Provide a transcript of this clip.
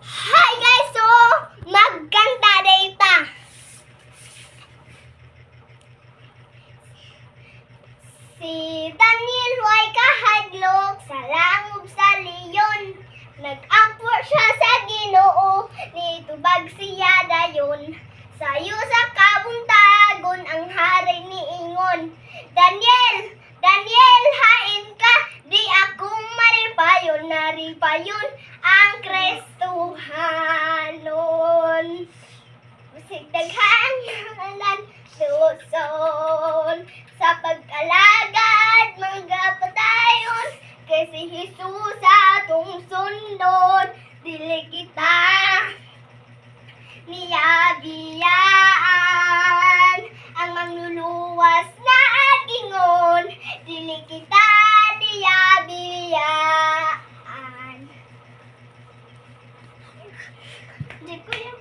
Hi guys! So, magkanta data. Si Daniel Way kahadlok sa langob sa leyon. Nag-ampo siya sa ginoo, nitubag siya dayon. Sayo sa kabuntagon ang hari ni Ingon. Daniel! Daniel, hain ka! Di akong maripayon, naripayon Musik daghan ngalan suson sa pagkalagad mga patayon kay si Jesus atong sundon dili kita niyabiyaan ang mangluluwas na agingon dili kita niyabiyaan Di ko yung